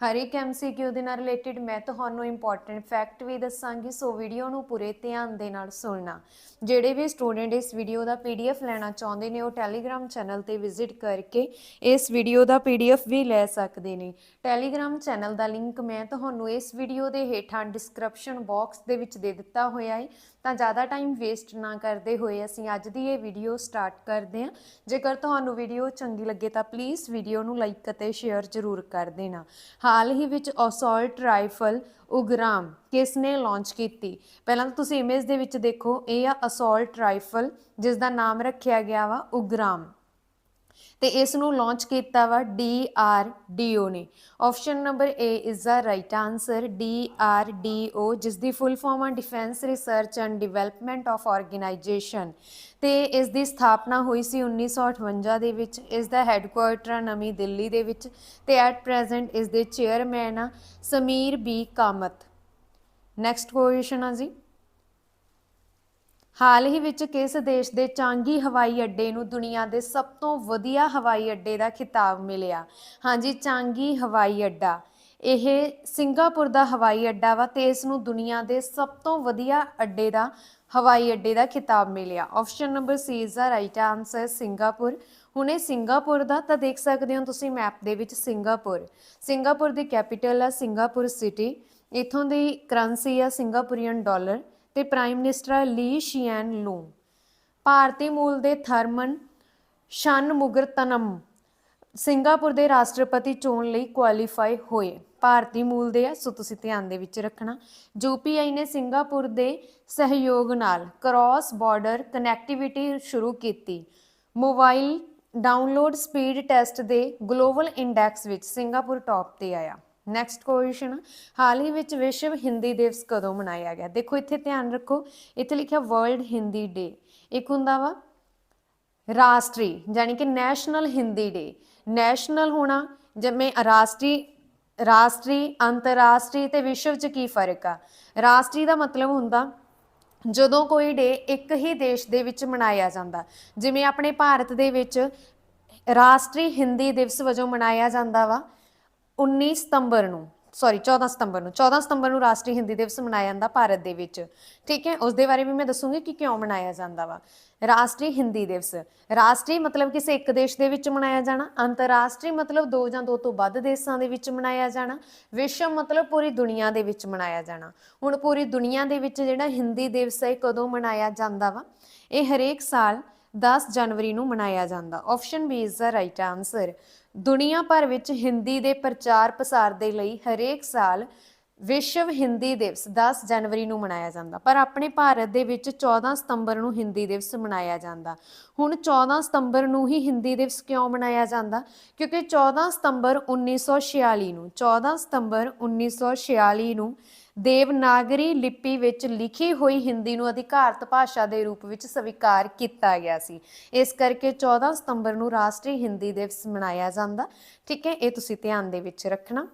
ਹਰ ਇੱਕ ਐਮਸੀਕਿਊ ਦੇ ਨਾਲ ਰਿਲੇਟਡ ਮੈਂ ਤੁਹਾਨੂੰ ਇੰਪੋਰਟੈਂਟ ਫੈਕਟ ਵੀ ਦੱਸਾਂਗੀ, ਸੋ ਵੀਡੀਓ ਨੂੰ ਪੂਰੇ ਧਿਆਨ ਦੇ ਨਾਲ ਸੁਣਨਾ। ਜਿਹੜੇ ਵੀ ਸਟੂਡੈਂਟ ਇਸ ਵੀਡੀਓ ਦਾ ਪੀਡੀਐਫ ਲੈਣਾ ਚਾਹੁੰਦੇ ਨੇ, ਉਹ ਟੈਲੀਗ੍ਰam ਚੈਨਲ ਤੇ ਵਿਜ਼ਿਟ ਕਰਕੇ ਇਸ ਵੀਡੀਓ ਦਾ ਪੀਡੀਐਫ ਵੀ ਲੈ ਸਕਦੇ ਨੇ। ਟੈਲੀਗ੍ਰam ਚੈਨਲ ਦਾ ਲਿੰਕ ਮੈਂ ਤੁਹਾਨੂੰ ਇਸ ਵੀਡੀਓ ਦੇ ਹੇਠਾਂ ਡਿਸਕ੍ਰਿਪਸ਼ਨ ਬਾਕਸ ਦੇ ਵਿੱਚ ਦੇ ਦਿੱਤਾ ਹੋਇਆ ਹੈ। ਤਾਂ ਜ਼ਿਆਦਾ ਟਾਈਮ ਵੇਸਟ ਨਾ ਕਰਦੇ ਹੋਏ ਅਸੀਂ ਅੱਜ ਦੀ ਇਹ ਵੀਡੀਓ ਸਟਾਰਟ ਕਰਦੇ ਹਾਂ। ਜੇਕਰ ਤੁਹਾਨੂੰ ਵੀਡੀਓ ਚੰਗੀ ਲੱਗੇ ਤਾਂ ਪਲੀਜ਼ ਵੀਡੀਓ ਨੂੰ ਲਾਈਕ ਅਤੇ ਸ਼ੇਅਰ ਜ਼ਰੂਰ ਕਰ ਦੇਣਾ। ਹਾਲ ਹੀ ਵਿੱਚ ਅਸੌਲਟ ਰਾਈਫਲ ਉਗਰਾਮ ਕਿਸ ਨੇ ਲਾਂਚ ਕੀਤੀ? ਪਹਿਲਾਂ ਤਾਂ ਤੁਸੀਂ ਇਮੇਜ ਦੇ ਵਿੱਚ ਦੇਖੋ, ਇਹ ਆ ਅਸੌਲਟ ਰਾਈਫਲ ਜਿਸ ਦਾ ਨਾਮ ਰੱਖਿਆ ਗਿਆ ਵਾ ਉਗਰਾਮ। ਤੇ ਇਸ ਨੂੰ ਲਾਂਚ ਕੀਤਾ ਵਾ ਡੀ ਆਰ ਡੀ ਓ ਨੇ। Option number A is the right answer D R D O ਜਿਸ ਦੀ ਫੁੱਲ ਫਾਰਮ ਆ defence research and development of organisation ਤੇ ਇਸ ਦੀ ਸਥਾਪਨਾ ਹੋਈ ਸੀ 1958 ਦੇ ਵਿੱਚ। ਇਸ ਦਾ ਹੈੱਡਕੁਆਰਟਰ ਆ ਨਵੀਂ ਦਿੱਲੀ ਦੇ ਵਿੱਚ। ਤੇ ਐਟ ਪ੍ਰੈਜ਼ੈਂਟ ਇਸ ਦੇ ਚੇਅਰਮੈਨ ਆ Sameer B Kamat. Next question ਆ ਜੀ। ਹਾਲ ਹੀ ਵਿੱਚ ਕਿਸ ਦੇਸ਼ ਦੇ ਚਾਂਗੀ ਹਵਾਈ ਅੱਡੇ ਨੂੰ ਦੁਨੀਆ ਦੇ ਸਭ ਤੋਂ ਵਧੀਆ ਹਵਾਈ ਅੱਡੇ ਦਾ ਖਿਤਾਬ ਮਿਲਿਆ? ਹਾਂਜੀ, ਚਾਂਗੀ ਹਵਾਈ ਅੱਡਾ। ਇਹ ਸਿੰਗਾਪੁਰ ਦਾ ਹਵਾਈ ਅੱਡਾ ਵਾ ਤੇ ਇਸ ਨੂੰ ਦੁਨੀਆ ਦੇ ਸਭ ਤੋਂ ਵਧੀਆ ਅੱਡੇ ਦਾ, ਹਵਾਈ ਅੱਡੇ ਦਾ ਖਿਤਾਬ ਮਿਲਿਆ। Option number C is the right answer Singapore. ਹੁਣੇ ਸਿੰਗਾਪੁਰ ਦਾ ਤਾਂ ਦੇਖ ਸਕਦੇ ਹੋ ਤੁਸੀਂ ਮੈਪ ਦੇ ਵਿੱਚ ਸਿੰਗਾਪੁਰ। ਸਿੰਗਾਪੁਰ ਦੀ ਕੈਪੀਟਲ ਆ ਸਿੰਗਾਪੁਰ ਸਿਟੀ ਇਥੋਂ ਦੀ ਕਰੰਸੀ ਆ ਸਿੰਗਾਪੁਰੀਅਨ ਡਾਲਰ। ਤੇ ਪ੍ਰਾਈਮ ਮਿਨਿਸਟਰ ਲੀ ਸ਼ੀਐਨ ਲੂ ਭਾਰਤੀ ਮੂਲ ਦੇ ਥਰਮਨ ਸ਼ਨ ਮੁਗਰਤਨਮ ਸਿੰਗਾਪੁਰ ਦੇ ਰਾਸ਼ਟਰਪਤੀ ਚੋਣ ਲਈ ਕੁਆਲੀਫਾਈ ਹੋਏ। ਭਾਰਤੀ ਮੂਲ ਦੇ ਆ, ਸੋ ਤੁਸੀਂ ਧਿਆਨ ਦੇ ਵਿੱਚ ਰੱਖਣਾ। ਯੂਪੀਆਈ ਨੇ ਸਿੰਗਾਪੁਰ ਦੇ ਸਹਿਯੋਗ ਨਾਲ ਕ੍ਰਾਸ ਬਾਰਡਰ ਕਨੈਕਟੀਵਿਟੀ ਸ਼ੁਰੂ ਕੀਤੀ। ਮੋਬਾਈਲ ਡਾਊਨਲੋਡ ਸਪੀਡ ਟੈਸਟ ਦੇ ਗਲੋਬਲ ਇੰਡੈਕਸ ਵਿੱਚ ਸਿੰਗਾਪੁਰ ਟੌਪ ਤੇ ਆਇਆ। ਨੈਕਸਟ ਕੁਐਸਚਨ ਹਾਲ ਹੀ ਵਿੱਚ ਵਿਸ਼ਵ ਹਿੰਦੀ ਦਿਵਸ ਕਦੋਂ ਮਨਾਇਆ ਗਿਆ? ਦੇਖੋ, ਇੱਥੇ ਧਿਆਨ ਰੱਖੋ, ਇੱਥੇ ਲਿਖਿਆ ਵਰਲਡ ਹਿੰਦੀ ਡੇ ਇੱਕ ਹੁੰਦਾ ਵਾ ਰਾਸ਼ਟਰੀ ਯਾਨੀ ਕਿ ਨੈਸ਼ਨਲ ਹਿੰਦੀ ਡੇ ਨੈਸ਼ਨਲ ਹੋਣਾ ਜਿਵੇਂ ਰਾਸ਼ਟਰੀ ਰਾਸ਼ਟਰੀ, ਅੰਤਰਰਾਸ਼ਟਰੀ ਤੇ ਵਿਸ਼ਵ 'ਚ ਕੀ ਫ਼ਰਕ ਆ? ਰਾਸ਼ਟਰੀ ਦਾ ਮਤਲਬ ਹੁੰਦਾ ਜਦੋਂ ਕੋਈ ਡੇ ਇੱਕ ਹੀ ਦੇਸ਼ ਦੇ ਵਿੱਚ ਮਨਾਇਆ ਜਾਂਦਾ। ਜਿਵੇਂ ਆਪਣੇ ਭਾਰਤ ਦੇ ਵਿੱਚ ਰਾਸ਼ਟਰੀ ਹਿੰਦੀ ਦਿਵਸ ਵਜੋਂ ਮਨਾਇਆ ਜਾਂਦਾ ਵਾ 19 ਸਤੰਬਰ ਨੂੰ ਸੌਰੀ 14 ਸਤੰਬਰ ਨੂੰ 14 ਸਤੰਬਰ ਨੂੰ ਰਾਸ਼ਟਰੀ ਹਿੰਦੀ ਦਿਵਸ ਮਨਾਇਆ ਜਾਂਦਾ ਭਾਰਤ ਦੇ ਵਿੱਚ, ਠੀਕ ਹੈ? ਉਸ ਦੇ ਬਾਰੇ ਵੀ ਮੈਂ ਦੱਸੂਗੀ ਕਿ ਕਿਉਂ ਮਨਾਇਆ ਜਾਂਦਾ ਵਾ। ਰਾਸ਼ਟਰੀ ਹਿੰਦੀ ਦਿਵਸ, ਰਾਸ਼ਟਰੀ ਮਤਲਬ ਕਿਸੇ ਇੱਕ ਦੇਸ਼ ਦੇ ਵਿੱਚ ਮਨਾਇਆ ਜਾਣਾ, ਅੰਤਰਰਾਸ਼ਟਰੀ ਮਤਲਬ ਦੋ ਜਾਂ ਦੋ ਤੋਂ ਵੱਧ ਦੇਸ਼ਾਂ ਦੇ ਵਿੱਚ ਮਨਾਇਆ ਜਾਣਾ, ਵਿਸ਼ਵ ਮਤਲਬ ਪੂਰੀ ਦੁਨੀਆ ਦੇ ਵਿੱਚ ਮਨਾਇਆ ਜਾਣਾ। ਹੁਣ ਪੂਰੀ ਦੁਨੀਆ ਦੇ ਵਿੱਚ ਜਿਹੜਾ ਹਿੰਦੀ ਦਿਵਸ ਹੈ ਕਦੋਂ ਮਨਾਇਆ ਜਾਂਦਾ ਵਾ? ਇਹ ਹਰੇਕ ਸਾਲ 10 ਜਨਵਰੀ ਨੂੰ ਮਨਾਇਆ ਜਾਂਦਾ। Option B is the right answer ਦੁਨੀਆ ਭਰ ਵਿੱਚ ਹਿੰਦੀ ਦੇ ਪ੍ਰਚਾਰ ਪ੍ਰਸਾਰ ਦੇ ਲਈ ਹਰੇਕ ਸਾਲ ਵਿਸ਼ਵ ਹਿੰਦੀ ਦਿਵਸ 10 ਜਨਵਰੀ ਨੂੰ ਮਨਾਇਆ ਜਾਂਦਾ। ਪਰ ਆਪਣੇ ਭਾਰਤ ਦੇ ਵਿੱਚ 14 ਸਤੰਬਰ ਨੂੰ ਹਿੰਦੀ ਦਿਵਸ ਮਨਾਇਆ ਜਾਂਦਾ। ਹੁਣ 14 ਸਤੰਬਰ ਨੂੰ ਹੀ ਹਿੰਦੀ ਦਿਵਸ ਕਿਉਂ ਮਨਾਇਆ ਜਾਂਦਾ? ਕਿਉਂਕਿ 14 ਸਤੰਬਰ 1946 ਨੂੰ 14 ਸਤੰਬਰ 1946 ਨੂੰ ਦੇਵਨਾਗਰੀ ਲਿਪੀ ਵਿੱਚ ਲਿਖੀ ਹੋਈ ਹਿੰਦੀ ਨੂੰ ਅਧਿਕਾਰਤ ਭਾਸ਼ਾ ਦੇ ਰੂਪ ਵਿੱਚ ਸਵੀਕਾਰ ਕੀਤਾ ਗਿਆ ਸੀ। ਇਸ ਕਰਕੇ 14 ਸਤੰਬਰ ਨੂੰ ਰਾਸ਼ਟਰੀ ਹਿੰਦੀ ਦਿਵਸ ਮਨਾਇਆ ਜਾਂਦਾ। ਠੀਕ ਹੈ, ਇਹ ਤੁਸੀਂ ਧਿਆਨ ਦੇ ਵਿੱਚ ਰੱਖਣਾ।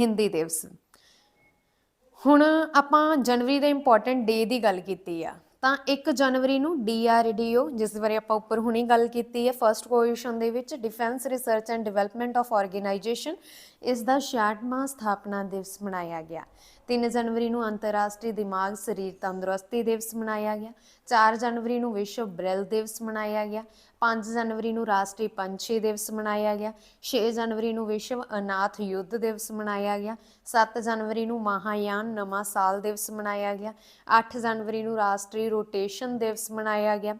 ਹਿੰਦੀ ਦਿਵਸ। ਹੁਣ ਆਪਾਂ ਜਨਵਰੀ ਦੇ ਇੰਪੋਰਟੈਂਟ ਡੇ ਦੀ ਗੱਲ ਕੀਤੀ ਆ, ਤਾਂ 1 ਜਨਵਰੀ ਨੂੰ DRDO ਜਿਸ ਬਾਰੇ ਆਪਾਂ ਉੱਪਰ ਹੁਣੀ ਗੱਲ ਕੀਤੀ ਹੈ ਫਰਸਟ ਕੁਐਸਚਨ ਦੇ ਵਿੱਚ defence research and development of organisation ਇਸ ਦਾ 66ਵਾਂ ਸਥਾਪਨਾ ਦਿਵਸ ਮਨਾਇਆ ਗਿਆ। 3 ਜਨਵਰੀ ਨੂੰ ਅੰਤਰਰਾਸ਼ਟਰੀ ਦਿਮਾਗ ਸਰੀਰ ਤੰਦਰੁਸਤੀ ਦਿਵਸ ਮਨਾਇਆ ਗਿਆ। 4 ਜਨਵਰੀ ਨੂੰ ਵਿਸ਼ਵ ਬ੍ਰੇਲ ਦਿਵਸ ਮਨਾਇਆ ਗਿਆ। 5 ਜਨਵਰੀ ਨੂੰ ਰਾਸ਼ਟਰੀ ਪੰਛੀ ਦਿਵਸ ਮਨਾਇਆ ਗਿਆ 6 ਜਨਵਰੀ ਨੂੰ ਵਿਸ਼ਵ ਅਨਾਥ ਯੁੱਧ ਦਿਵਸ ਮਨਾਇਆ ਗਿਆ 7 ਜਨਵਰੀ ਨੂੰ ਮਹਾਯਾਨ ਨਵਾਂ ਸਾਲ ਦਿਵਸ ਮਨਾਇਆ ਗਿਆ 8 ਜਨਵਰੀ ਨੂੰ ਰਾਸ਼ਟਰੀ ਰੋਟੇਸ਼ਨ ਦਿਵਸ ਮਨਾਇਆ ਗਿਆ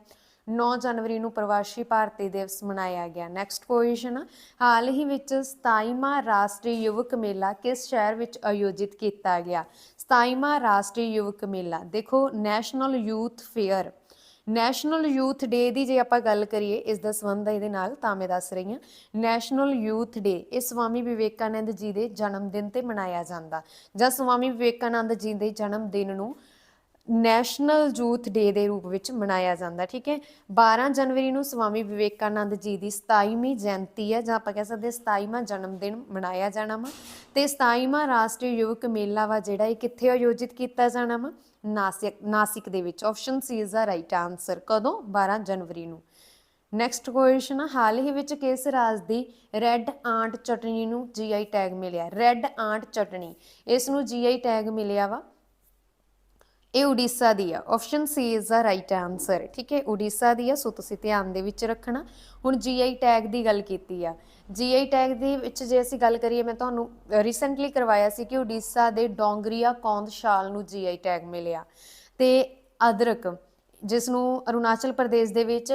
9 ਜਨਵਰੀ ਨੂੰ ਪ੍ਰਵਾਸੀ ਭਾਰਤੀ ਦਿਵਸ ਮਨਾਇਆ ਗਿਆ। ਨੈਕਸਟ ਕੁਐਸਚਨ ਹਾਲ ਹੀ ਵਿੱਚ 27ਵਾਂ ਰਾਸ਼ਟਰੀ ਯੁਵਕ ਮੇਲਾ ਕਿਸ ਸ਼ਹਿਰ ਵਿੱਚ ਆਯੋਜਿਤ ਕੀਤਾ ਗਿਆ? 27ਵਾਂ ਰਾਸ਼ਟਰੀ ਯੁਵਕ ਮੇਲਾ। ਦੇਖੋ national youth fair national youth day ਦੀ ਜੇ ਆਪਾਂ ਗੱਲ ਕਰੀਏ ਇਸ ਦਾ ਸੰਬੰਧ ਹੈ ਇਹਦੇ ਨਾਲ, ਤਾਂ ਮੈਂ ਦੱਸ ਰਹੀ ਹਾਂ। ਨੈਸ਼ਨਲ ਯੂਥ ਡੇ ਇਹ ਸਵਾਮੀ ਵਿਵੇਕਾਨੰਦ ਜੀ ਦੇ ਜਨਮ ਦਿਨ ਤੇ ਮਨਾਇਆ ਜਾਂਦਾ। ਜਾਂ ਸਵਾਮੀ ਵਿਵੇਕਾਨੰਦ ਜੀ ਦੇ ਜਨਮ ਦਿਨ ਨੂੰ ਨੈਸ਼ਨਲ ਯੂਥ ਡੇ ਦੇ ਰੂਪ ਵਿੱਚ ਮਨਾਇਆ ਜਾਂਦਾ, ਠੀਕ ਹੈ? 12 ਜਨਵਰੀ ਨੂੰ ਸਵਾਮੀ ਵਿਵੇਕਾਨੰਦ ਜੀ ਦੀ 27ਵੀਂ ਜਯੰਤੀ ਹੈ ਜਾਂ ਆਪਾਂ ਕਹਿ ਸਕਦੇ ਹਾਂ 27ਵਾਂ ਜਨਮ ਦਿਨ ਮਨਾਇਆ ਜਾਣਾ ਵਾ। ਤੇ 27ਵਾਂ ਰਾਸ਼ਟਰੀ ਯੁਵਕ ਮੇਲਾ ਵਾ ਜਿਹੜਾ ਇਹ ਕਿੱਥੇ ਆਯੋਜਿਤ ਕੀਤਾ ਜਾਣਾ ਵਾ? ਨਾਸਿਕ ਨਾਸਿਕ ਦੇ ਵਿੱਚ option C is the right answer ਕਦੋਂ? 12 ਜਨਵਰੀ ਨੂੰ। ਨੈਕਸਟ ਕੁਐਸਚਨ ਹਾਲ ਹੀ ਵਿੱਚ ਕਿਸ ਰਾਜ ਦੀ ਰੈੱਡ ਆਂਟ ਚਟਨੀ ਨੂੰ ਜੀਆਈ ਟੈਗ ਮਿਲਿਆ? ਰੈੱਡ ਆਂਟ ਚਟਨੀ ਇਸ ਨੂੰ ਜੀਆਈ ਟੈਗ ਮਿਲਿਆ ਵਾ? ਇਹ ਉੜੀਸਾ ਦੀ ਆ। Option C is the right answer ਠੀਕ ਹੈ, ਉੜੀਸਾ ਦੀ ਆ, ਸੋ ਤੁਸੀਂ ਧਿਆਨ ਦੇ ਵਿੱਚ ਰੱਖਣਾ। ਹੁਣ ਜੀਆਈ ਟੈਗ ਦੀ ਗੱਲ ਕੀਤੀ ਆ। ਜੀਆਈ ਟੈਗ ਦੇ ਵਿੱਚ ਜੇ ਅਸੀਂ ਗੱਲ ਕਰੀਏ, ਮੈਂ ਤੁਹਾਨੂੰ ਰੀਸੈਂਟਲੀ ਕਰਵਾਇਆ ਸੀ ਕਿ ਉੜੀਸਾ ਦੇ ਡੋਂਗਰੀਆ ਕੌਂਦ ਸ਼ਾਲ ਨੂੰ ਜੀਆਈ ਟੈਗ ਮਿਲਿਆ। ਤੇ ਅਦਰਕ ਜਿਸ ਨੂੰ ਅਰੁਣਾਚਲ ਪ੍ਰਦੇਸ਼ ਦੇ ਵਿੱਚ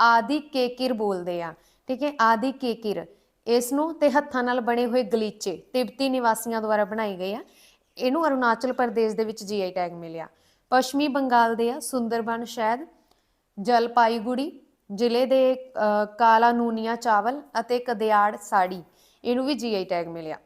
ਆਦਿ ਕੇਕਿਰ ਬੋਲਦੇ ਆ। ਠੀਕ ਹੈ, ਆਦਿ ਕੇਕਿਰ। ਇਸ ਨੂੰ ਤੇ ਹੱਥਾਂ ਨਾਲ ਬਣੇ ਹੋਏ ਗਲੀਚੇ, ਤਿੱਬਤੀ ਨਿਵਾਸੀਆਂ ਦੁਆਰਾ ਬਣਾਈ ਗਏ ਆ। ਇਹਨੂੰ ਅਰੁਣਾਚਲ ਪ੍ਰਦੇਸ਼ ਦੇ ਵਿੱਚ ਜੀਆਈ ਟੈਗ ਮਿਲਿਆ। ਪੱਛਮੀ ਬੰਗਾਲ ਦੇ ਆ ਸੁੰਦਰਬਨ ਸ਼ਹਿਦ ਜਲਪਾਈਗੁੜੀ ਜ਼ਿਲ੍ਹੇ ਦੇ ਅ, ਕਾਲਾ ਨੂਨੀਆ ਚਾਵਲ ਅਤੇ ਕਦਿਆੜ ਸਾੜੀ ਇਹਨੂੰ ਵੀ ਜੀਆਈ ਟੈਗ ਮਿਲਿਆ।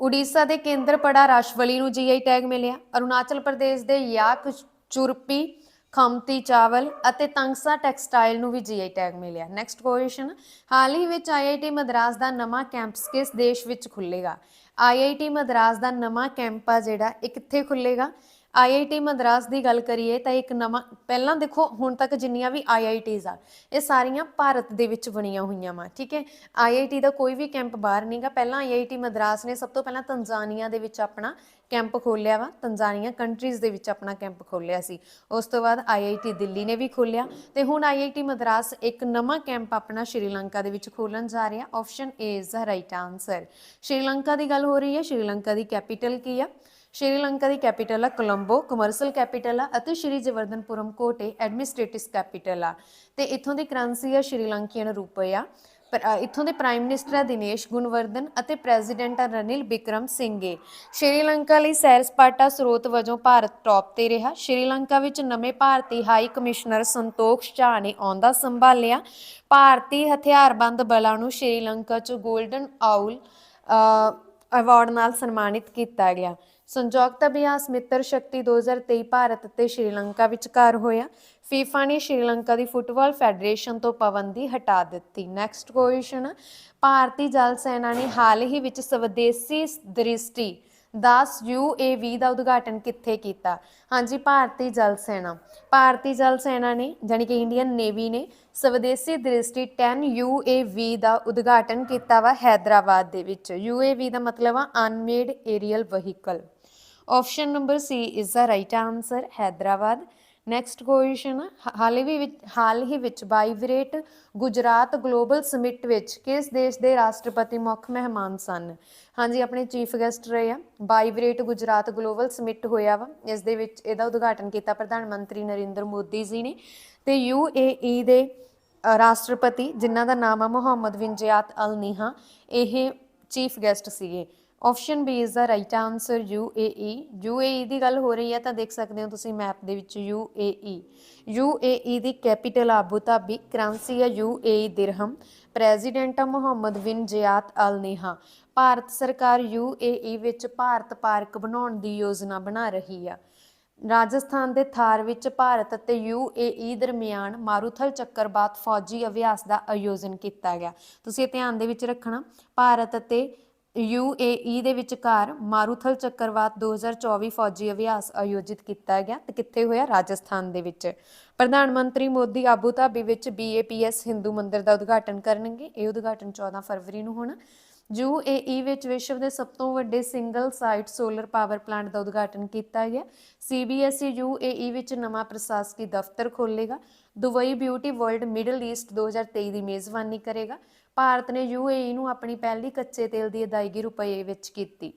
ਉੜੀਸਾ ਦੇ ਕੇਂਦਰਪੜਾ ਰਾਸ਼ਵਲੀ ਨੂੰ ਜੀਆਈ ਟੈਗ ਮਿਲਿਆ। ਅਰੁਣਾਚਲ ਪ੍ਰਦੇਸ਼ ਦੇ ਯਾਕ ਚੁਰਪੀ ਖਮਤੀ ਚਾਵਲ ਅਤੇ ਤੰਗਸਾ ਟੈਕਸਟਾਈਲ ਨੂੰ ਵੀ ਜੀਆਈ ਟੈਗ ਮਿਲਿਆ। ਨੈਕਸਟ ਕੁਐਸਚਨ ਹਾਲ ਹੀ ਵਿੱਚ ਆਈਆਈਟੀ ਮਦਰਾਸ ਦਾ ਨਵਾਂ ਕੈਂਪਸ ਕਿਸ ਦੇਸ਼ ਵਿੱਚ ਖੁੱਲੇਗਾ ਆਈਆਈਟੀ ਮਦਰਾਸ ਦਾ ਨਵਾਂ ਕੈਂਪ ਆ ਜਿਹੜਾ, ਇਹ ਕਿੱਥੇ ਖੁੱਲੇਗਾ ਆਈਆਈਟੀ ਮਦਰਾਸ ਦੀ ਗੱਲ ਕਰੀਏ ਤਾਂ ਇੱਕ ਨਵਾਂ, ਪਹਿਲਾਂ ਦੇਖੋ, ਹੁਣ ਤੱਕ ਜਿੰਨੀਆਂ ਵੀ ਆਈਆਈਟੀਜ਼ ਆ, ਇਹ ਸਾਰੀਆਂ ਭਾਰਤ ਦੇ ਵਿੱਚ ਬਣੀਆਂ ਹੋਈਆਂ ਵਾ, ਠੀਕ ਹੈ? ਆਈਆਈਟੀ ਦਾ ਕੋਈ ਵੀ ਕੈਂਪ ਬਾਹਰ ਨਹੀਂਗਾ ਪਹਿਲਾਂ ਆਈਆਈਟੀ ਮਦਰਾਸ ਨੇ ਸਭ ਤੋਂ ਪਹਿਲਾਂ ਤੰਜ਼ਾਨੀਆ ਦੇ ਵਿੱਚ ਆਪਣਾ ਕੈਂਪ ਖੋਲ੍ਹਿਆ ਵਾ। ਤੰਜ਼ਾਨੀਆ ਕੰਟਰੀਜ਼ ਦੇ ਵਿੱਚ ਆਪਣਾ ਕੈਂਪ ਖੋਲ੍ਹਿਆ ਸੀ। ਉਸ ਤੋਂ ਬਾਅਦ ਆਈਆਈਟੀ ਦਿੱਲੀ ਨੇ ਵੀ ਖੋਲ੍ਹਿਆ। ਤੇ ਹੁਣ ਆਈਆਈਟੀ ਮਦਰਾਸ ਇੱਕ ਨਵਾਂ ਕੈਂਪ ਆਪਣਾ ਸ਼੍ਰੀਲੰਕਾ ਦੇ ਵਿੱਚ ਖੋਲਣ ਜਾ ਰਿਹਾ। Option A is the right answer Sri Lanka ਦੀ ਗੱਲ ਹੋ ਰਹੀ ਹੈ। ਸ਼੍ਰੀਲੰਕਾ ਦੀ ਕੈਪੀਟਲ ਕੀ ਆ? ਸ਼੍ਰੀਲੰਕਾ ਦੀ ਕੈਪੀਟਲ ਆ, ਕੋਲੰਬੋ, ਕਮਰਸ਼ੀਅਲ ਕੈਪੀਟਲ ਆ ਅਤੇ ਸ਼੍ਰੀ ਜਵਰਧਨਪੁਰਮ ਕੋਟੇ ਐਡਮਿਨਿਸਟ੍ਰੇਟਿਵ ਕੈਪੀਟਲ ਆ। ਤੇ ਇੱਥੋਂ ਦੀ ਕਰੰਸੀ ਆ ਸ਼੍ਰੀਲੰਕੀਅਨ ਰੁਪਏ ਆ ਪਰ ਇੱਥੋਂ ਦੇ ਪ੍ਰਾਈਮ ਮਿਨਿਸਟਰ ਆ ਦਿਨੇਸ਼ ਗੁਣਵਰਧਨ ਅਤੇ ਪ੍ਰੈਜ਼ੀਡੈਂਟ ਆ ਰਨਿਲ ਬਿਕਰਮ ਸਿੰਘੇ। ਸ਼੍ਰੀਲੰਕਾ ਲਈ ਸੈਰ ਸਪਾਟਾ ਸਰੋਤ ਵਜੋਂ ਭਾਰਤ ਟੌਪ ਤੇ ਰਿਹਾ। ਸ਼੍ਰੀਲੰਕਾ ਵਿੱਚ ਨਵੇਂ ਭਾਰਤੀ ਹਾਈ ਕਮਿਸ਼ਨਰ ਸੰਤੋਖ ਝਾ ਨੇ ਆਉਂਦਾ ਸੰਭਾਲਿਆ। ਭਾਰਤੀ ਹਥਿਆਰਬੰਦ ਬਲਾਂ ਨੂੰ ਸ਼੍ਰੀਲੰਕਾ 'ਚ 골ਡਨ ਆਊਲ ਅਵਾਰਡ ਨਾਲ ਸਨਮਾਨਿਤ ਕੀਤਾ ਗਿਆ। ਸੰਯੁਕਤ ਅਭਿਆਸ ਮਿੱਤਰ ਸ਼ਕਤੀ 2023 ਭਾਰਤ ਅਤੇ ਸ਼੍ਰੀਲੰਕਾ ਵਿਚਕਾਰ ਹੋਇਆ। ਫੀਫਾ ਨੇ ਸ਼੍ਰੀਲੰਕਾ ਦੀ ਫੁੱਟਬਾਲ ਫੈਡਰੇਸ਼ਨ ਤੋਂ ਪਾਬੰਦੀ ਹਟਾ ਦਿੱਤੀ। ਨੈਕਸਟ ਕੁਐਸਚਨ ਭਾਰਤੀ ਜਲ ਸੈਨਾ ਨੇ ਹਾਲ ਹੀ ਵਿੱਚ ਸਵਦੇਸੀ ਦ੍ਰਿਸ਼ਟੀ 10 UAV ਦਾ ਉਦਘਾਟਨ ਕਿੱਥੇ ਕੀਤਾ? ਹਾਂਜੀ, ਭਾਰਤੀ ਜਲ ਸੈਨਾ। ਭਾਰਤੀ ਜਲ ਸੈਨਾ ਨੇ ਜਾਨੀ ਕਿ ਇੰਡੀਅਨ ਨੇਵੀ ਨੇ, ਸਵਦੇਸੀ ਦ੍ਰਿਸ਼ਟੀ 10 UAV ਦਾ ਉਦਘਾਟਨ ਕੀਤਾ ਵਾ ਹੈਦਰਾਬਾਦ ਦੇ ਵਿੱਚ। UAV ਦਾ ਮਤਲਬ ਆ unmanned aerial vehicle option number C is the right answer Hyderabad next question ਹਾਲ ਹੀ ਵਿੱਚ, ਹਾਲ ਹੀ ਵਿੱਚ ਬਾਈਵਰੇਟ ਗੁਜਰਾਤ ਗਲੋਬਲ ਸਮਿਟ ਵਿੱਚ ਕਿਸ ਦੇਸ਼ ਦੇ ਰਾਸ਼ਟਰਪਤੀ ਮੁੱਖ ਮਹਿਮਾਨ ਸਨ? ਹਾਂਜੀ, ਆਪਣੇ ਚੀਫ ਗੈਸਟ ਰਹੇ ਆ। ਬਾਈਵਰੇਟ ਗੁਜਰਾਤ ਗਲੋਬਲ ਸਮਿਟ ਹੋਇਆ ਵਾ। ਇਸ ਦੇ ਵਿੱਚ ਇਹਦਾ ਉਦਘਾਟਨ ਕੀਤਾ ਪ੍ਰਧਾਨ ਮੰਤਰੀ ਨਰਿੰਦਰ ਮੋਦੀ ਜੀ ਨੇ ਤੇ ਯੂਏਈ ਦੇ ਰਾਸ਼ਟਰਪਤੀ, ਜਿਨ੍ਹਾਂ ਦਾ ਨਾਮ ਆ, ਮੁਹੰਮਦ ਬਿਨ ਜ਼ਿਆਦ ਅਲ ਨੀਹਾ ਇਹ ਚੀਫ ਗੈਸਟ ਸੀਗੇ। Option B is the right answer UAE UAE ਦੀ ਗੱਲ ਹੋ ਰਹੀ ਹੈ, ਤਾਂ ਦੇਖ ਸਕਦੇ ਹੋ ਤੁਸੀਂ ਮੈਪ ਦੇ ਵਿੱਚ UAE UAE ਦੀ ਕੈਪੀਟਲ ਆਬੂ ਧਾਬੀ ਕਰੰਸੀ ਹੈ UAE ਦਿਰਹਮ ਪ੍ਰੈਜ਼ੀਡੈਂਟ ਆ ਮੁਹੰਮਦ ਬਿਨ ਜ਼ਿਆਤ ਅਲ ਨੀਹਾ ਭਾਰਤ ਸਰਕਾਰ UAE ਵਿੱਚ ਭਾਰਤ ਪਾਰਕ ਬਣਾਉਣ ਦੀ ਯੋਜਨਾ ਬਣਾ ਰਹੀ ਆ। ਰਾਜਸਥਾਨ ਦੇ ਥਾਰ ਵਿੱਚ ਭਾਰਤ ਅਤੇ UAE ਦਰਮਿਆਨ ਮਾਰੂਥਲ ਚੱਕਰਬਾਤ ਫੌਜੀ ਅਭਿਆਸ ਦਾ ਆਯੋਜਨ ਕੀਤਾ ਗਿਆ। ਤੁਸੀਂ ਇਹ ਧਿਆਨ ਦੇ ਵਿੱਚ ਰੱਖਣਾ, ਭਾਰਤ ਅਤੇ UAE ਦੇ ਵਿਚਕਾਰ ਮਾਰੂਥਲ ਚੱਕਰਵਾਤ 2024 ਫੌਜੀ ਅਭਿਆਸ ਆਯੋਜਿਤ ਕੀਤਾ ਗਿਆ ਤੇ ਕਿੱਥੇ ਹੋਇਆ? ਰਾਜਸਥਾਨ ਦੇ ਵਿੱਚ। ਪ੍ਰਧਾਨ ਮੰਤਰੀ ਮੋਦੀ ਆਬੂ ਧਾਬੀ ਵਿੱਚ BAPS ਹਿੰਦੂ ਮੰਦਿਰ ਦਾ ਉਦਘਾਟਨ ਕਰਨਗੇ। ਇਹ ਉਦਘਾਟਨ 14 ਫਰਵਰੀ ਨੂੰ ਹੋਣਾ। UAE ਵਿੱਚ ਵਿਸ਼ਵ ਦੇ ਸਭ ਤੋਂ ਵੱਡੇ single site solar power plant ਦਾ ਉਦਘਾਟਨ ਕੀਤਾ ਗਿਆ। CBSE UAE ਵਿੱਚ ਨਵਾਂ ਪ੍ਰਸ਼ਾਸਕੀ ਦਫ਼ਤਰ ਖੋਲ੍ਹੇਗਾ। Dubai beauty world middle east 2023 ਦੀ ਮੇਜ਼ਬਾਨੀ ਕਰੇਗਾ। ਭਾਰਤ ਨੇ UAE ਨੂੰ ਆਪਣੀ ਪਹਿਲੀ ਕੱਚੇ ਤੇਲ ਦੀ ਅਦਾਇਗੀ ਰੁਪਏ ਵਿੱਚ ਕੀਤੀ।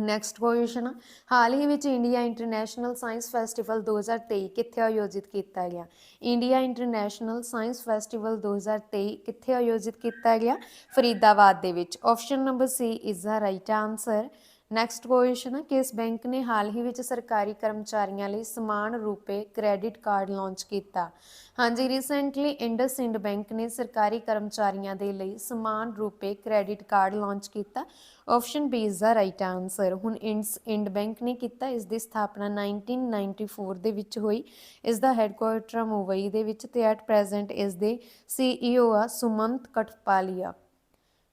ਨੈਕਸਟ ਕੁਐਸਚਨ ਹਾਲ ਹੀ ਵਿੱਚ ਇੰਡੀਆ ਇੰਟਰਨੈਸ਼ਨਲ ਸਾਇੰਸ ਫੈਸਟੀਵਲ 2023 ਕਿੱਥੇ ਆਯੋਜਿਤ ਕੀਤਾ ਗਿਆ? ਇੰਡੀਆ ਇੰਟਰਨੈਸ਼ਨਲ ਸਾਇੰਸ ਫੈਸਟੀਵਲ 2023 ਕਿੱਥੇ ਆਯੋਜਿਤ ਕੀਤਾ ਗਿਆ? ਫਰੀਦਾਬਾਦ ਦੇ ਵਿੱਚ। Option number C is the right answer next question ਹੈ ਕਿਸ ਬੈਂਕ ਨੇ ਹਾਲ ਹੀ ਵਿੱਚ ਸਰਕਾਰੀ ਕਰਮਚਾਰੀਆਂ ਲਈ ਸਮਾਨ ਰੂਪੇ ਕ੍ਰੈਡਿਟ ਕਾਰਡ ਲਾਂਚ ਕੀਤਾ। ਹਾਂਜੀ ਰੀਸੈਂਟਲੀ ਇੰਡਸਇੰਡ ਬੈਂਕ ਨੇ ਸਰਕਾਰੀ ਕਰਮਚਾਰੀਆਂ ਦੇ ਲਈ ਸਮਾਨ ਰੂਪੇ ਕ੍ਰੈਡਿਟ ਕਾਰਡ ਲਾਂਚ ਕੀਤਾ। Option B is the right answer ਹੁਣ ਇੰਡਸ ਇੰਡ ਬੈਂਕ ਨੇ ਕੀਤਾ, ਇਸ ਦੀ ਸਥਾਪਨਾ 1994 ਦੇ ਵਿੱਚ ਹੋਈ। ਇਸ ਦਾ ਹੈੱਡਕੁਆਰਟਰ ਮੁੰਬਈ ਦੇ ਵਿੱਚ ਤੇ ਐਟ ਪ੍ਰੈਜ਼ੈਂਟ ਇਸ ਦੇ ਸੀਈਓ ਆ ਸੁਮੰਤ ਕਟਪਾਲੀਆ।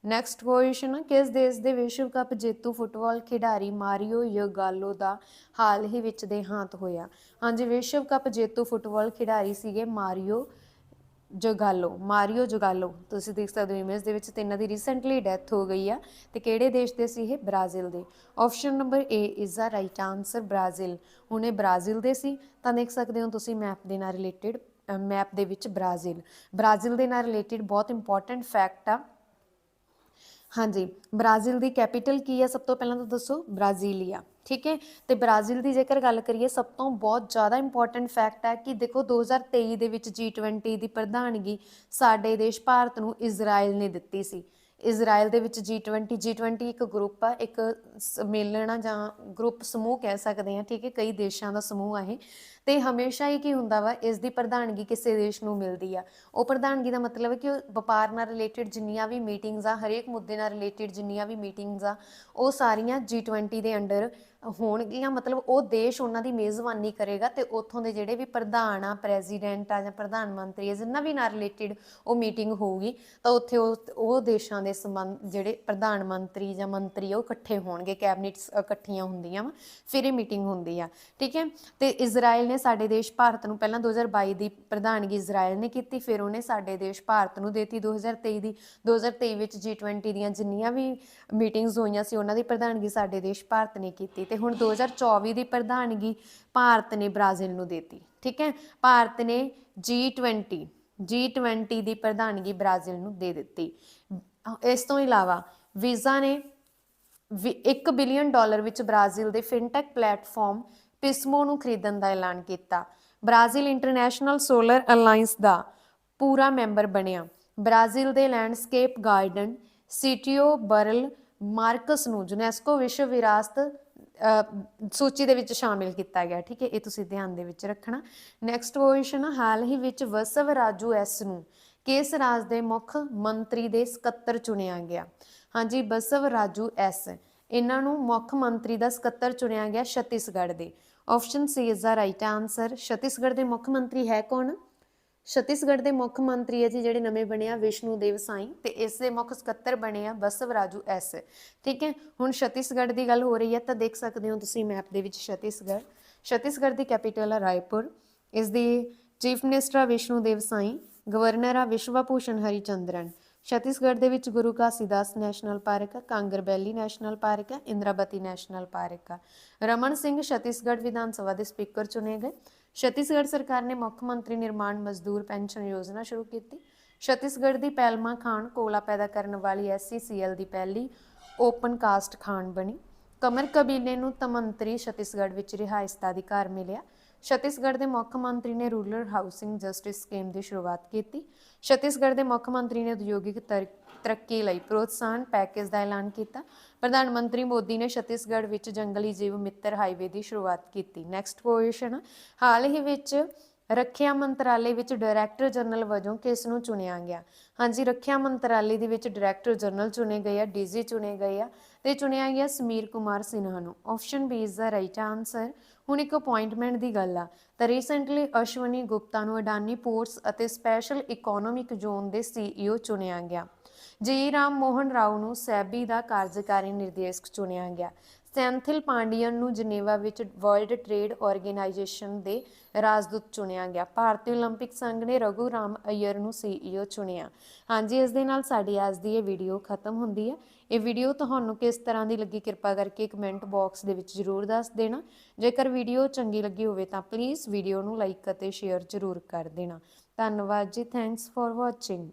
ਨੈਕਸਟ ਕੁਐਸਚਨ ਕਿਸ ਦੇਸ਼ ਦੇ ਵਿਸ਼ਵ ਕੱਪ ਜੇਤੂ ਫੁੱਟਬਾਲ ਖਿਡਾਰੀ ਮਾਰੀਓ ਯਗਾਲੋ ਦਾ ਹਾਲ ਹੀ ਵਿੱਚ ਦੇਹਾਂਤ ਹੋਇਆ? ਹਾਂਜੀ, ਵਿਸ਼ਵ ਕੱਪ ਜੇਤੂ ਫੁੱਟਬਾਲ ਖਿਡਾਰੀ ਸੀਗੇ ਮਾਰੀਓ ਜਗਾਲੋ ਮਾਰੀਓ ਜਗਾਲੋ ਤੁਸੀਂ ਦੇਖ ਸਕਦੇ ਹੋ ਇਮੇਜ ਦੇ ਵਿੱਚ ਤੇ ਇਹਨਾਂ ਦੀ ਰੀਸੈਂਟਲੀ ਡੈਥ ਹੋ ਗਈ ਆ ਤੇ ਕਿਹੜੇ ਦੇਸ਼ ਦੇ ਸੀ ਇਹ? ਬ੍ਰਾਜ਼ੀਲ ਦੇ। Option number A is the right answer Brazil. ਹੁਣ ਇਹ ਬ੍ਰਾਜ਼ੀਲ ਦੇ ਸੀ, ਤਾਂ ਦੇਖ ਸਕਦੇ ਹੋ ਤੁਸੀਂ ਮੈਪ ਦੇ ਨਾਲ ਰਿਲੇਟਡ ਮੈਪ ਦੇ ਵਿੱਚ ਬ੍ਰਾਜ਼ੀਲ। ਬ੍ਰਾਜ਼ੀਲ ਦੇ ਨਾਲ ਰਿਲੇਟਡ ਬਹੁਤ ਇੰਪੋਰਟੈਂਟ ਫੈਕਟ ਆ ਹਾਂਜੀ, ਬ੍ਰਾਜ਼ੀਲ ਦੀ ਕੈਪੀਟਲ ਕੀ ਹੈ? ਸਭ ਤੋਂ ਪਹਿਲਾਂ ਤਾਂ ਦੱਸੋ, ਬ੍ਰਾਜ਼ੀਲੀਆ, ਠੀਕ ਹੈ? ਤੇ ਬ੍ਰਾਜ਼ੀਲ ਦੀ ਜੇਕਰ ਗੱਲ ਕਰੀਏ, ਸਭ ਤੋਂ ਬਹੁਤ ਜ਼ਿਆਦਾ ਇੰਪੋਰਟੈਂਟ ਫੈਕਟ ਹੈ ਕਿ ਦੇਖੋ 2023 ਦੇ ਵਿੱਚ G20 ਦੀ ਪ੍ਰਧਾਨਗੀ ਸਾਡੇ ਦੇਸ਼ ਭਾਰਤ ਨੂੰ ਇਜ਼ਰਾਈਲ ਨੇ ਦਿੱਤੀ ਸੀ। ਇਜ਼ਰਾਈਲ ਦੇ ਵਿੱਚ G20 G20 ਇੱਕ ਗਰੁੱਪ ਆ, ਇੱਕ ਸੰਮੇਲਨ ਆ ਜਾਂ ਗਰੁੱਪ ਸਮੂਹ ਕਹਿ ਸਕਦੇ ਆ ਠੀਕ ਹੈ, ਕਈ ਦੇਸ਼ਾਂ ਦਾ ਸਮੂਹ ਆ ਇਹ। ਤੇ ਹਮੇਸ਼ਾ ਹੀ ਕੀ ਹੁੰਦਾ ਵਾ, ਇਸ ਦੀ ਪ੍ਰਧਾਨਗੀ ਕਿਸੇ ਦੇਸ਼ ਨੂੰ ਮਿਲਦੀ ਆ। ਉਹ ਪ੍ਰਧਾਨਗੀ ਦਾ ਮਤਲਬ ਹੈ ਕਿ ਉਹ ਵਪਾਰ ਨਾਲ ਰਿਲੇਟਡ ਜਿੰਨੀਆਂ ਵੀ ਮੀਟਿੰਗਸ ਆ, ਹਰੇਕ ਮੁੱਦੇ ਨਾਲ ਰਿਲੇਟਡ ਜਿੰਨੀਆਂ ਵੀ ਮੀਟਿੰਗਸ ਆ, ਉਹ ਸਾਰੀਆਂ G20 ਦੇ ਅੰਡਰ ਹੋਣਗੀਆਂ, ਮਤਲਬ ਉਹ ਦੇਸ਼ ਉਹਨਾਂ ਦੀ ਮੇਜ਼ਬਾਨੀ ਕਰੇਗਾ ਤੇ ਉੱਥੋਂ ਦੇ ਜਿਹੜੇ ਵੀ ਪ੍ਰਧਾਨ ਆ, ਪ੍ਰੈਜ਼ੀਡੈਂਟ ਆ ਜਾਂ ਪ੍ਰਧਾਨ ਮੰਤਰੀ ਆ, ਜਿੰਨਾ ਵੀ ਨਾਲ ਰਿਲੇਟਡ ਉਹ ਮੀਟਿੰਗ ਹੋਊਗੀ, ਤਾਂ ਉੱਥੇ ਉਹ ਉਹ ਦੇਸ਼ਾਂ ਦੇ ਸੰਬੰਧ, ਜਿਹੜੇ ਪ੍ਰਧਾਨ ਮੰਤਰੀ ਜਾਂ ਮੰਤਰੀ ਉਹ ਇਕੱਠੇ ਹੋਣਗੇ, ਕੈਬਨਿਟਸ ਇਕੱਠੀਆਂ ਹੁੰਦੀਆਂ ਵਾ, ਫਿਰ ਇਹ ਮੀਟਿੰਗ ਹੁੰਦੀ ਆ, ਠੀਕ ਹੈ? ਤੇ ਇਜ਼ਰਾਈਲ ਨੇ ਸਾਡੇ ਦੇਸ਼ ਭਾਰਤ ਨੂੰ ਪਹਿਲਾਂ 2022 ਦੀ ਪ੍ਰਧਾਨਗੀ ਇਜ਼ਰਾਈਲ ਨੇ ਕੀਤੀ, ਫਿਰ ਉਹਨੇ ਸਾਡੇ ਦੇਸ਼ ਭਾਰਤ ਨੂੰ ਦੇਤੀ 2023 ਦੀ 2023 ਵਿੱਚ G20 ਦੀਆਂ ਜਿੰਨੀਆਂ ਵੀ ਮੀਟਿੰਗਸ ਹੋਈਆਂ ਸੀ, ਉਹਨਾਂ ਦੀ ਪ੍ਰਧਾਨਗੀ ਸਾਡੇ ਦੇਸ਼ ਭਾਰਤ ਨੇ ਕੀਤੀ ਤੇ ਹੁਣ 2024 ਦੀ ਪ੍ਰਧਾਨਗੀ ਭਾਰਤ ਨੇ ਬ੍ਰਾਜ਼ੀਲ ਨੂੰ ਦੇਤੀ, ਠੀਕ ਹੈ? ਭਾਰਤ ਨੇ G20 G20 ਦੀ ਪ੍ਰਧਾਨਗੀ ਬ੍ਰਾਜ਼ੀਲ ਨੂੰ ਦੇ ਦਿੱਤੀ। ਇਸ ਤੋਂ ਇਲਾਵਾ ਵੀਜ਼ਾ ਨੇ 1 ਬਿਲੀਅਨ ਡਾਲਰ ਵਿੱਚ ਬ੍ਰਾਜ਼ੀਲ ਦੇ ਫਿਨਟੈਕ ਪਲੇਟਫਾਰਮ ਪਿਸਮੋ ਨੂੰ ਖਰੀਦਣ ਦਾ ਐਲਾਨ ਕੀਤਾ। ਬ੍ਰਾਜ਼ੀਲ ਇੰਟਰਨੈਸ਼ਨਲ ਸੋਲਰ ਅਲਾਈਅੰਸ ਦਾ ਪੂਰਾ ਮੈਂਬਰ ਬਣਿਆ। ਬ੍ਰਾਜ਼ੀਲ ਦੇ landscape garden, Sitio Burle Marx ਨੂੰ, ਯੂਨੈਸਕੋ ਵਿਸ਼ਵ ਵਿਰਾਸਤ ਸੂਚੀ ਦੇ ਵਿੱਚ ਸ਼ਾਮਿਲ ਕੀਤਾ ਗਿਆ, ਠੀਕ ਹੈ? ਇਹ ਤੁਸੀਂ ਧਿਆਨ ਦੇ ਵਿੱਚ ਰੱਖਣਾ। ਨੈਕਸਟ ਕੁਐਸਚਨ ਹਾਲ ਹੀ ਵਿੱਚ ਵਸਵ ਰਾਜੂ ਐਸ ਨੂੰ ਕਿਸ ਰਾਜ ਦੇ ਮੁੱਖ ਮੰਤਰੀ ਦੇ ਸਕੱਤਰ ਚੁਣਿਆ ਗਿਆ? ਹਾਂਜੀ ਬਸਵ ਰਾਜੂ ਐਸ। ਇਹਨਾਂ ਨੂੰ ਮੁੱਖ ਮੰਤਰੀ ਦਾ ਸਕੱਤਰ ਚੁਣਿਆ ਗਿਆ ਛੱਤੀਸਗੜ੍ਹ ਦੇ। Option C is the right answer Chhattisgarh ਦੇ ਮੁੱਖ ਮੰਤਰੀ ਹੈ ਕੌਣ? ਛੱਤੀਸਗੜ੍ਹ ਦੇ ਮੁੱਖ ਮੰਤਰੀ ਹੈ ਜੀ, ਜਿਹੜੇ ਨਵੇਂ ਬਣੇ ਆ, ਵਿਸ਼ਨੂੰ ਦੇਵ ਸਾਈ ਤੇ ਇਸ ਦੇ ਮੁੱਖ ਸਕੱਤਰ ਬਣੇ ਆ ਬਸਵ ਰਾਜੂ ਐਸ। ਠੀਕ ਹੈ, ਹੁਣ ਛੱਤੀਸਗੜ੍ਹ ਦੀ ਗੱਲ ਹੋ ਰਹੀ ਹੈ, ਤਾਂ ਦੇਖ ਸਕਦੇ ਹੋ ਤੁਸੀਂ ਮੈਪ ਦੇ ਵਿੱਚ ਛੱਤੀਸਗੜ੍ਹ। ਛੱਤੀਸਗੜ੍ਹ ਦੀ ਕੈਪੀਟਲ ਹੈ ਰਾਏਪੁਰ। ਇਸ ਦੀ ਚੀਫ ਮਿਨਿਸਟਰ ਆ ਵਿਸ਼ਨੂੰ ਦੇਵ ਸਾਈ, ਗਵਰਨਰ ਆ ਵਿਸ਼ਵਾ ਭੂਸ਼ਣ ਹਰੀਚੰਦਰਨ। ਛੱਤੀਸਗੜ੍ਹ ਦੇ ਵਿੱਚ ਗੁਰੂ ਕਾਸੀਦਾਸ ਨੈਸ਼ਨਲ ਪਾਰਕ ਆ, ਕਾਂਗਰ ਬੈਲੀ ਨੈਸ਼ਨਲ ਪਾਰਕ ਆ ਇੰਦਰਾਵਤੀ ਨੈਸ਼ਨਲ ਪਾਰਕ ਆ। ਰਮਨ ਸਿੰਘ ਛੱਤੀਸਗੜ੍ਹ ਵਿਧਾਨ ਸਭਾ ਦੇ ਸਪੀਕਰ ਚੁਣੇ ਗਏ। ਛੱਤੀਸਗੜ੍ਹ ਸਰਕਾਰ ਨੇ ਮੁੱਖ ਮੰਤਰੀ ਨਿਰਮਾਣ ਮਜ਼ਦੂਰ ਪੈਨਸ਼ਨ ਯੋਜਨਾ ਸ਼ੁਰੂ ਕੀਤੀ। ਛੱਤੀਸਗੜ੍ਹ ਦੀ ਪੈਲਮਾ ਖਾਨ ਕੋਲਾ ਪੈਦਾ ਕਰਨ ਵਾਲੀ ਐਸਸੀਸੀਐਲ ਦੀ ਪਹਿਲੀ ਓਪਨ ਕਾਸਟ ਖਾਨ ਬਣੀ। ਕਮਰ ਕਬੀਲੇ ਨੂੰ ਤਮੰਤਰੀ ਛੱਤੀਸਗੜ੍ਹ ਵਿੱਚ ਰਿਹਾਇਸ਼ ਦਾ ਅਧਿਕਾਰ ਮਿਲਿਆ। ਛੱਤੀਸਗੜ੍ਹ ਦੇ ਮੁੱਖ ਮੰਤਰੀ ਨੇ ਰੂਰਲ ਹਾਊਸਿੰਗ ਜਸਟਿਸ ਸਕੀਮ ਦੀ ਸ਼ੁਰੂਆਤ ਕੀਤੀ। ਛੱਤੀਸਗੜ੍ਹ ਦੇ ਮੁੱਖ ਮੰਤਰੀ ਨੇ ਉਦਯੋਗਿਕ ਤਰ- ਤਰੱਕੀ ਲਈ ਪ੍ਰੋਤਸਾਹਨ ਪੈਕੇਜ ਦਾ ਐਲਾਨ ਕੀਤਾ। ਪ੍ਰਧਾਨ ਮੰਤਰੀ ਮੋਦੀ ਨੇ ਛੱਤੀਸਗੜ੍ਹ ਵਿੱਚ ਜੰਗਲੀ ਜੀਵ ਮਿੱਤਰ ਹਾਈਵੇ ਦੀ ਸ਼ੁਰੂਆਤ ਕੀਤੀ। ਨੈਕਸਟ ਕੁਐਸਚਨ ਹਾਲ ਹੀ ਵਿੱਚ ਰੱਖਿਆ ਮੰਤਰਾਲੇ ਵਿੱਚ ਡਾਇਰੈਕਟਰ ਜਨਰਲ ਵਜੋਂ ਕਿਸ ਨੂੰ ਚੁਣਿਆ ਗਿਆ? ਹਾਂਜੀ, ਰੱਖਿਆ ਮੰਤਰਾਲੇ ਦੇ ਵਿੱਚ ਡਾਇਰੈਕਟਰ ਜਨਰਲ ਚੁਣੇ ਗਏ ਆ ਡੀਜੀ ਚੁਣੇ ਗਏ ਆ ਤੇ ਚੁਣਿਆ ਗਿਆ ਸਮੀਰ ਕੁਮਾਰ ਸਿਨਹਾ ਨੂੰ। Option B is the right answer ਹੁਣ ਇੱਕ ਅਪਾਇੰਟਮੈਂਟ ਦੀ ਗੱਲ ਆ। ਤਾਂ ਰੀਸੈਂਟਲੀ ਅਸ਼ਵਨੀ ਗੁਪਤਾ ਨੂੰ ਅਡਾਨੀ ਪੋਰਟਸ ਅਤੇ ਸਪੈਸ਼ਲ ਇਕਨੋਮਿਕ ਜ਼ੋਨ ਦੇ ਸੀਈਓ ਚੁਣਿਆ ਗਿਆ। ਜੀ ਰਾਮ ਮੋਹਨ ਰਾਓ ਨੂੰ ਸੈਬੀ ਦਾ ਕਾਰਜਕਾਰੀ ਨਿਰਦੇਸ਼ਕ ਚੁਣਿਆ ਗਿਆ। ਸੈਂਥਿਲ ਪਾਂਡੀਅਨ ਨੂੰ ਜਨੇਵਾ ਵਿੱਚ ਵਰਲਡ ਟ੍ਰੇਡ ਆਰਗੇਨਾਈਜੇਸ਼ਨ ਦੇ ਰਾਜਦੂਤ ਚੁਣਿਆ ਗਿਆ। ਭਾਰਤੀ 올림픽 ਸੰਘ ਨੇ ਰਘੂਰਾਮ ਅਯਰ ਨੂੰ ਸੀਈਓ ਚੁਣਿਆ। ਹਾਂਜੀ, ਇਸ ਦੇ ਨਾਲ ਸਾਡੀ ਅੱਜ ਦੀ ਇਹ ਵੀਡੀਓ ਖਤਮ ਹੁੰਦੀ ਹੈ। ਇਹ ਵੀਡੀਓ ਤੁਹਾਨੂੰ ਕਿਸ ਤਰ੍ਹਾਂ ਦੀ ਲੱਗੀ ਕਿਰਪਾ ਕਰਕੇ ਕਮੈਂਟ ਬਾਕਸ ਦੇ ਵਿੱਚ ਜ਼ਰੂਰ ਦੱਸ ਦੇਣਾ। ਜੇਕਰ ਵੀਡੀਓ ਚੰਗੀ ਲੱਗੀ ਹੋਵੇ ਤਾਂ ਪਲੀਜ਼ ਵੀਡੀਓ ਨੂੰ ਲਾਈਕ ਅਤੇ ਸ਼ੇਅਰ ਜ਼ਰੂਰ ਕਰ ਦੇਣਾ। ਧੰਨਵਾਦ ਜੀ, ਥੈਂਕਸ ਫॉर ਵਾਚਿੰਗ।